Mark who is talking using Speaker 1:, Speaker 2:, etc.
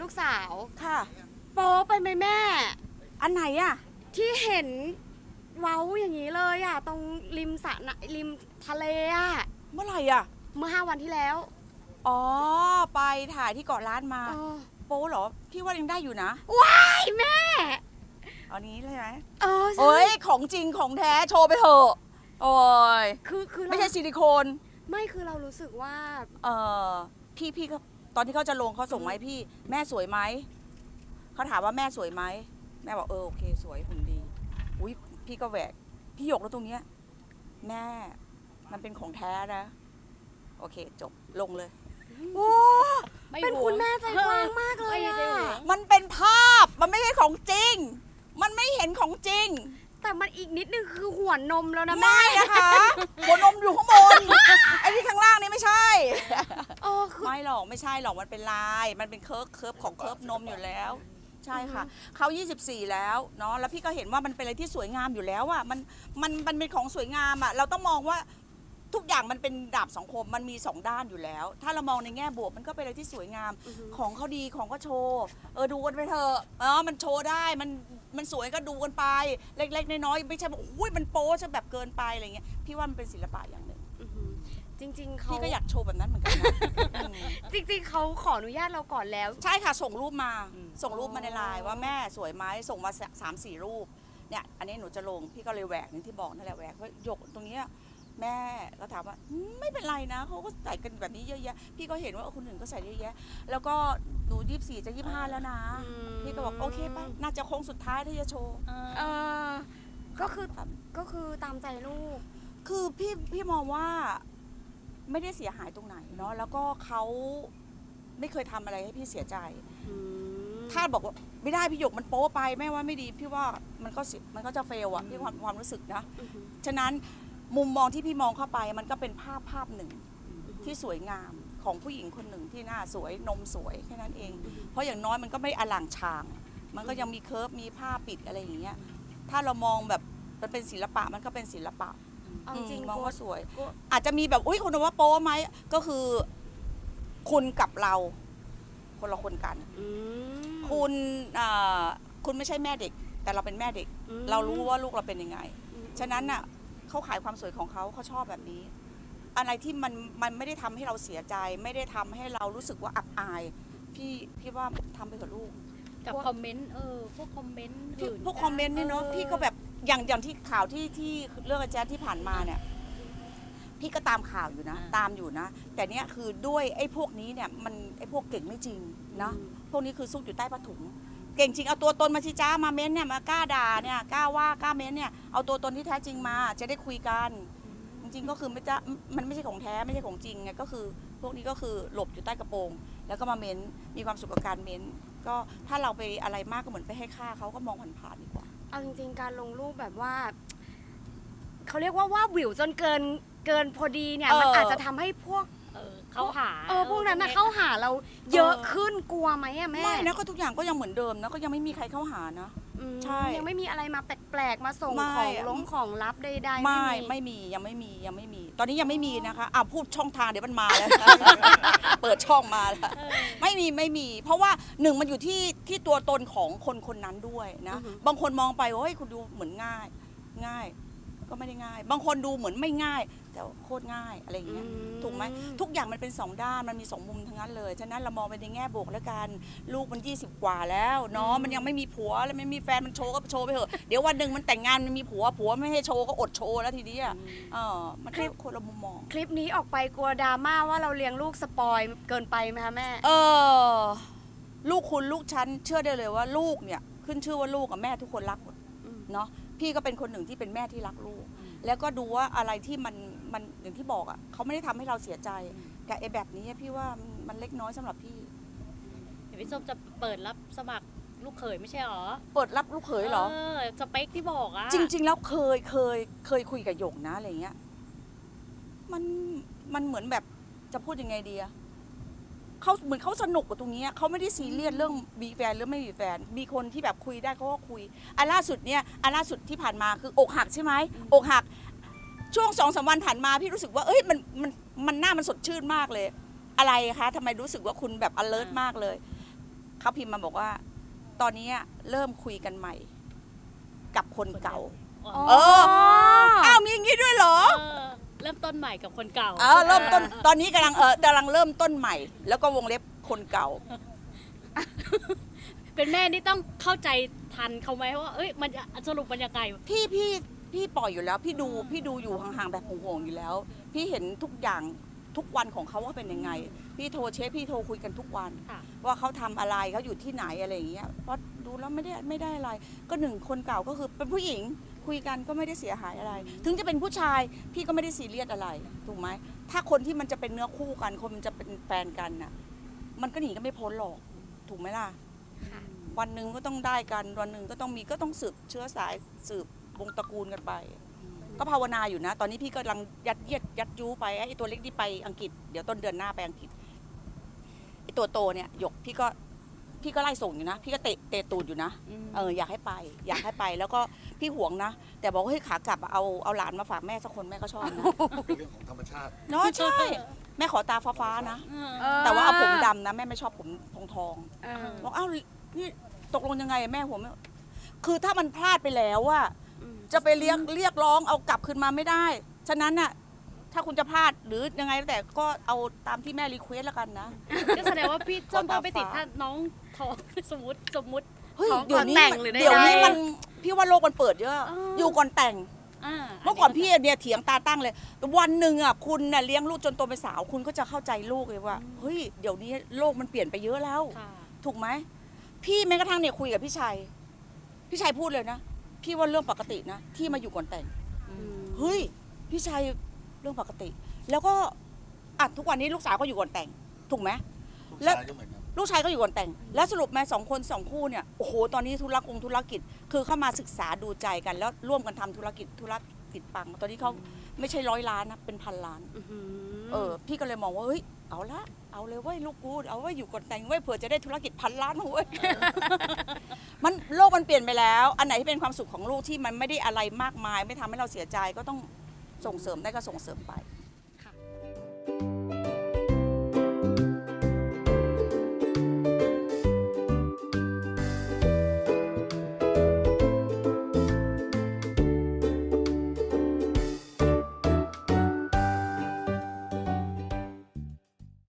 Speaker 1: ลูกสาว
Speaker 2: ค่ะ
Speaker 1: โป๊ไปไหมแม่
Speaker 2: อันไหนอะ
Speaker 1: ที่เห็นเว้าอย่างนี้เลยอะ ตรงริมสระน่ะริมทะเลอะ
Speaker 2: เมื่อไหร่อะ
Speaker 1: เมื่อห้าวันที่แล้ว
Speaker 2: อ๋อ ไปถ่ายที่เกาะล้านมา
Speaker 1: เออ
Speaker 2: โป๊เหรอ พี่ว่ายังได้อยู่นะ
Speaker 1: ว้ายแม่
Speaker 2: เอานี้เลยไหม
Speaker 1: เออใช่
Speaker 2: เอ้ย ของจริงของแท้โชว์ไปเถอะ โอ้ย
Speaker 1: คือคือเรา
Speaker 2: ไม่ใช่ซิลิโคน
Speaker 1: ไม่คือเรารู้สึกว่า
Speaker 2: เออพี่พี่ก็ ตอนที่เขาจะลงเขาส่งมาให้พี่ แม่สวยไหมเขาถามว่าแม่สวยไหมแม่บอกเออโอเค สวยหุ่นดี อุ้ยพี่ก็แหวก พี่หยกแล้วตรงเนี้ย แม่มันเป็นของแท้นะ โอเค จบลงเลย
Speaker 1: โอ้
Speaker 3: ไม่
Speaker 1: เป็น
Speaker 3: ห่วง
Speaker 1: คุณแม่ใจกว้างมากเลย
Speaker 3: ไม่
Speaker 1: อะ
Speaker 3: ได้ห่วง
Speaker 2: มันเป็นภาพมันไม่ใช่ของจริง มันไม่เห็นของจริง
Speaker 1: แต่มันอีกนิดนึงคือหัวนมแล้วนะแม่
Speaker 2: ไม่นะคะหัวนมอยู่ข้างบนไอ้ที่ข้างล่างนี่ไม่ใช่
Speaker 1: เออคือ
Speaker 2: ไม่หรอกไม่ใช่หรอกมันเป็นลาย มันเป็นเคิร์ฟเคิร์ฟของเคิร์ฟนมอยู่แล้ว ใช่ค่ะเขา24 แล้วเนาะแล้วพี่ก็เห็นว่ามันเป็นอะไรที่สวยงามอยู่แล้วอะมันมันมันเป็นของสวยงามอะเราต้องมองว่า ทุกอย่างมันเป็นดาบสองคมมันมีสองด้านอยู่แล้ว ถ้าเรามองในแง่บวกมันก็เป็นอะไรที่สวยงาม
Speaker 1: อือฮึ
Speaker 2: ของเขาดีของก็โชว์เออดูกันไปเถอะเออมันโชว์ได้มันมันสวยก็ดูกันไป เล็กๆน้อยๆไม่ใช่บอกอุ้ยมันโป๊จะแบบเกินไปอะไรเงี้ยพี่ว่ามันเป็นศิลปะอย่างหนึ่ง
Speaker 1: อือหือจริง ๆเขา
Speaker 2: พี่ก็อยากโชว์แบบนั้นเหมือนกันนะอืม
Speaker 1: จริง ๆเขาขออนุญาตเราก่อนแล้ว
Speaker 2: ใช่ค่ะส่งรูปมา
Speaker 3: อืม
Speaker 2: ส่งรูปมาในไลน์ว่าแม่สวยไหมส่งมาสามสี่รูปเนี่ยอันนี้หนูจะลงพี่ก็เลยแหวกอย่างที่บอกนั่นแหละแหวกว่าหยกตรงเนี้ย แม่ก็ถามว่าอืมไม่เป็นไรนะเขาก็ใส่กันแบบนี้เยอะแยะพี่ก็เห็นว่าเออคนอื่นก็ใส่เยอะแยะ แล้วก็หนูยี่สี่จะยี่ห้าแล้วนะ
Speaker 1: อืม
Speaker 2: พี่ก็บอกโอเคไปน่าจะโค้งสุดท้ายที่จะโชว์
Speaker 1: เออก็คือ
Speaker 2: ครับ
Speaker 1: ก็คือตามใจลูก
Speaker 2: คือพี่พี่มองว่าไม่ได้เสียหายตรงไหนเนาะแล้วก็เขาไม่เคยทำอะไรให้พี่เสียใจถ้าบอกว่าไม่ได้พี่หยกมันโป๊ไปแม่ว่าไม่ดี พี่ว่ามันก็เสียมันก็จะเฟลอะพี่ความความรู้สึกนะ
Speaker 1: อือหือ
Speaker 2: ฉะนั้น มุมมองที่พี่มองเข้าไปมันก็เป็นภาพภาพหนึ่งที่สวยงามของผู้หญิงคนหนึ่งที่หน้าสวยนมสวยแค่นั้นเอง เพราะอย่างน้อยมันก็ไม่อลังชาง มันก็ยังมีเคิร์ฟมีผ้าปิดอะไรอย่างเงี้ยถ้าเรามองแบบมันเป็นศิลปะมันก็เป็นศิลปะ
Speaker 1: เอาจริง
Speaker 2: อืมมอง
Speaker 1: โก
Speaker 2: ว่าสวย
Speaker 1: โก
Speaker 2: อาจจะมีแบบอุ้ยคุณว่าโป๊ไหมก็คือ คุณกับเรา คนละคนกัน
Speaker 1: อืม
Speaker 2: คุณอ่าคุณไม่ใช่แม่เด็ก แต่เราเป็นแม่เด็ก
Speaker 1: อืม
Speaker 2: เรารู้ว่าลูกเราเป็นยังไง
Speaker 1: อืม
Speaker 2: ฉะนั้นน่ะ เขาขายความสวยของเขาเขาชอบแบบนี้ อะไรที่มันมันไม่ได้ทำให้เราเสียใจ ไม่ได้ทำให้เรารู้สึกว่าอับอาย พี่พี่ว่าทำไปกับลูก
Speaker 3: กับคอมเมนต์เออพวกคอมเมนต์
Speaker 2: พี่
Speaker 3: หื่น
Speaker 2: พวกคอมเมนต์เนี่ยเนาะ
Speaker 3: ออ
Speaker 2: พี่ก็แบบอย่างอย่างที่ข่าวที่ที่เรื่องอาจารย์ที่ผ่านมาเนี่ยพี่ก็ตามข่าวอยู่นะ
Speaker 3: อ่า
Speaker 2: ตามอยู่นะ แต่เนี้ยคือด้วยไอ้พวกนี้เนี่ยมันไอ้พวกเก่งไม่จริงนะพวกนี้คือซุกอยู่ใต้ผ้าถุง เก่งจริงเอาตัวตนมาสิจ้ามาเม้นเนี่ยมากล้าด่าเนี่ยกล้าว่ากล้าเม้นเนี่ยเอาตัวตนที่แท้จริงมาจะได้คุยกัน จริงๆก็คือไม่จะมันไม่ใช่ของแท้ไม่ใช่ของจริงไงก็คือ พวกนี้ก็คือหลบอยู่ใต้กระโปรง แล้วก็มาเม้นมีความสุขกับการเม้น ก็ถ้าเราไปอะไรมากก็เหมือนไปให้ค่าเขาก็มองผ่านๆดีกว่า
Speaker 1: เอาจริงๆ การลงรูปแบบว่า เขาเรียกว่าว่าบวิวจนเกินเกินพอดีเนี่ย
Speaker 2: เออ
Speaker 1: มันอาจจะทำให้พวก
Speaker 3: เออเข้าหา
Speaker 1: เออพวกนั้นนะเข้าหาเราเยอะขึ้นกลัวไหมอะแม่
Speaker 2: ไม่นะก็ทุกอย่างก็ยังเหมือนเดิมนะก็ยังไม่มีใครเข้าหานะ
Speaker 1: อืม
Speaker 2: ใช่
Speaker 1: ยังไม่มีอะไรมาแปลกๆมาส่ง
Speaker 2: ไม่
Speaker 1: ของ
Speaker 2: อะ
Speaker 1: ลงของลับใดๆ
Speaker 2: ไม่
Speaker 1: มี
Speaker 2: ไม่มียังไม่มียังไม่มี ตอนนี้ยังไม่มีนะคะอ่าพูดช่องทางเดี๋ยวมันมาแล้ว เปิดช่องมาแล้ว
Speaker 3: เออ
Speaker 2: ไม่มีไม่มี เพราะว่าหนึ่งมันอยู่ที่ที่ตัวตนของคนคนนั้นด้วยนะ
Speaker 1: อือฮึ
Speaker 2: บางคนมองไปว่าเฮ้ยคุณดูเหมือนง่าย ง่าย ก็ไม่ได้ง่าย บางคนดูเหมือนไม่ง่าย แต่โคตรง่ายอะไรอย่างเงี้ย ถูกไหมทุกอย่างมันเป็นสองด้าน มันมีสองมุมทั้งนั้นเลย ฉะนั้นเรามองไปในแง่บวกแล้วกัน ลูกมัน 20 กว่าแล้วเนาะ
Speaker 1: อืม
Speaker 2: มันยังไม่มีผัวแล้วไม่มีแฟน มันโชว์ก็โชว์ไปเถอะ เดี๋ยววันหนึ่งมันแต่งงาน มันมีผัว ผัวไม่ให้โชว์ก็อดโชว์แล้วทีนี้อะเออมันก็คนละมุมมอง
Speaker 1: คลิปนี้ออกไปกลัวดราม่าว่าเราเลี้ยงลูกสปอยเกินไปไหมคะแม่
Speaker 2: เออ ลูกคุณลูกฉันเชื่อได้เลยว่าลูกเนี่ย ขึ้นชื่อว่าลูกกับแม่ทุกคนรักหมด
Speaker 1: อืม
Speaker 2: เนาะ พี่ก็เป็นคนหนึ่งที่เป็นแม่ที่รักลูก แล้วก็ดูว่าอะไรที่มันมันอย่างที่บอกอะเขาไม่ได้ทำให้เราเสียใจแต่ไอ้แบบนี้พี่ว่ามันมันเล็กน้อยสำหรับพี่
Speaker 3: เดี๋ยวพี่ส้มจะเปิดรับสมัครลูกเขยไม่ใช่หรอ
Speaker 2: เปิดรับลูกเขยเหรอ
Speaker 3: เออสเปคที่บอกอะ
Speaker 2: จริง ๆ แล้วเคยเคยเคยคุยกับหยกนะอะไรเงี้ย มันมันเหมือนแบบจะพูดยังไงดีอะ เขาเหมือนเขาสนุกกับตรงเนี้ยเขาไม่ได้ซีเรียสเรื่องมีแฟนหรือไม่มีแฟน มีคนที่แบบคุยได้เขาก็คุยอันล่าสุดเนี่ยอันล่าสุดที่ผ่านมาคืออกหักใช่ไหมอกหัก ช่วงสองสามวันผ่านมาพี่รู้สึกว่าเอ้ยมันมันมันหน้ามันสดชื่นมากเลย อะไรคะทำไมรู้สึกว่าคุณแบบ alert มากเลยเขาพิมพ์มาบอกว่า ตอนนี้เริ่มคุยกันใหม่ กับคนเก่า
Speaker 3: อ๋อ
Speaker 2: เอออ้าวมีอย่างนี้ด้วยเหรอ
Speaker 3: เออเริ่มต้นใหม่กับคนเก่า
Speaker 2: เออเริ่มต้นตอนนี้กำลังเออกำลังเริ่มต้นใหม่ แล้วก็วงเล็บคนเก่า
Speaker 3: เป็นแม่นี่ต้องเข้าใจทันเขาไหมว่าเอ้ยมันจะสรุปมันยังไง
Speaker 2: พี่พี่พี่ปล่อยอยู่แล้ว พี่ดูพี่ดูอยู่ห่างๆแบบห่วงๆอยู่แล้ว พี่เห็นทุกอย่างทุกวันของเขาว่าเป็นยังไง พี่โทรเช็คพี่โทรคุยกันทุกวัน
Speaker 3: ค่ะ
Speaker 2: ว่าเขาทำอะไรเขาอยู่ที่ไหนอะไรอย่างเงี้ยเพราะดูแล้วไม่ได้ไม่ได้อะไร ก็หนึ่งคนเก่าก็คือเป็นผู้หญิง คุยกันก็ไม่ได้เสียหายอะไร ถึงจะเป็นผู้ชายพี่ก็ไม่ได้ซีเรียสอะไร ถูกไหมถ้าคนที่มันจะเป็นเนื้อคู่กัน คนมันจะเป็นแฟนกันน่ะ มันก็หนีกันไม่พ้นหรอก ถูกไหมล่ะ
Speaker 1: ค่ะ
Speaker 2: วันหนึ่งก็ต้องได้กัน วันหนึ่งก็ต้องมีก็ต้องสืบเชื้อสายสืบวงตระกูลกันไป ก็ภาวนาอยู่นะ ตอนนี้พี่กำลังยัดเยียดยัดยูไปไอ้ตัวเล็กที่ไปอังกฤษ เดี๋ยวต้นเดือนหน้าไปอังกฤษไอ้ตัวโตเนี่ยหยกพี่ก็ พี่ก็ไล่ส่งอยู่นะ พี่ก็เตะเตะตูดอยู่นะเอออยากให้ไป อยากให้ไปแล้วก็พี่ห่วงนะ แต่บอกว่าเฮ้ยขากลับอะเอาเอาหลานมาฝากแม่สักคนแม่ก็ชอบนะ
Speaker 4: เป็นเรื่องของธรรมชาติ
Speaker 2: เนาะใช่ แม่ขอตาฟ้าๆนะ
Speaker 3: เออ
Speaker 2: แต่ว่าเอาผมดำนะ แม่ไม่ชอบผมทองทองๆ
Speaker 1: เออ
Speaker 2: บอกอ้าวนี่ตกลงยังไงอะแม่ผมคือถ้ามันพลาดไปแล้วอะ
Speaker 1: อืม
Speaker 2: จะไปเรียกเรียกร้องเอากลับคืนมาไม่ได้ ฉะนั้นน่ะ ถ้าคุณจะพลาดหรือยังไงแล้วแต่ก็เอาตามที่แม่รีเควสแล้วกันนะ
Speaker 3: ก็แสดงว่าพี่ส้ม
Speaker 2: ขอตา
Speaker 3: ก็ไปติด
Speaker 2: ฟ้า
Speaker 3: ถ้าน้องท้องสมมติสมมติ
Speaker 2: เฮ้ย
Speaker 1: ของ
Speaker 2: เดี๋ยวนี้
Speaker 1: ก่อนแต่ง
Speaker 2: มัน
Speaker 1: หรือใดๆ
Speaker 2: เดี๋ยวนี้มันพี่ว่าโลกมันเปิดเยอะ
Speaker 3: อ๋อ
Speaker 2: อ
Speaker 3: อ
Speaker 2: ยู่ก่อนแต่ง
Speaker 3: อ่า
Speaker 2: เมื่อก่อนพี่เนี่ยเถียงตาตั้งเลย วันหนึ่งอะคุณน่ะเลี้ยงลูกจนโตเป็นสาว คุณก็จะเข้าใจลูกเลยว่าเฮ้ยเดี๋ยวนี้โลกมันเปลี่ยนไปเยอะแล้ว
Speaker 3: ค่ะ
Speaker 2: ถูกไหมพี่แม้กระทั่งเนี่ยคุยกับพี่ชัย พี่ชัยพูดเลยนะ พี่ว่าเรื่องปกตินะ ที่มาอยู่ก่อนแต่งเฮ้ย พี่ชัย เรื่องปกติ แล้วก็อะทุกวันนี้ลูกสาวก็อยู่ก่อนแต่ง ถูกไหม
Speaker 4: ลูก
Speaker 2: แล้ว
Speaker 4: ชายก็เหมือนกัน
Speaker 2: ลูกชายก็อยู่ก่อนแต่ง แล้วสรุปแม่สองคนสองคู่เนี่ยโอ้โหตอนนี้ธุรกงธุรกิจ คือเข้ามาศึกษาดูใจกัน แล้วร่วมกันทำธุรกิจธุรกิจปัง ตอนนี้เขาไม่ใช่ร้อยล้านนะเป็นพันล้าน
Speaker 1: อื้อหือ
Speaker 2: เออพี่ก็เลยมองว่าเฮ้ยเอาละเอาเลยเว้ยลูกกูเอาไว้อยู่ก่อนแต่งไว้ยเผื่อจะได้ธุรกิจพันล้านเว้ย มันโลกมันเปลี่ยนไปแล้ว อันไหนที่เป็นความสุขของลูกที่มันไม่ได้อะไรมากมาย ไม่ทำให้เราเสียใจก็ต้อง ส่งเสริมได้ก็ส่งเสริมไป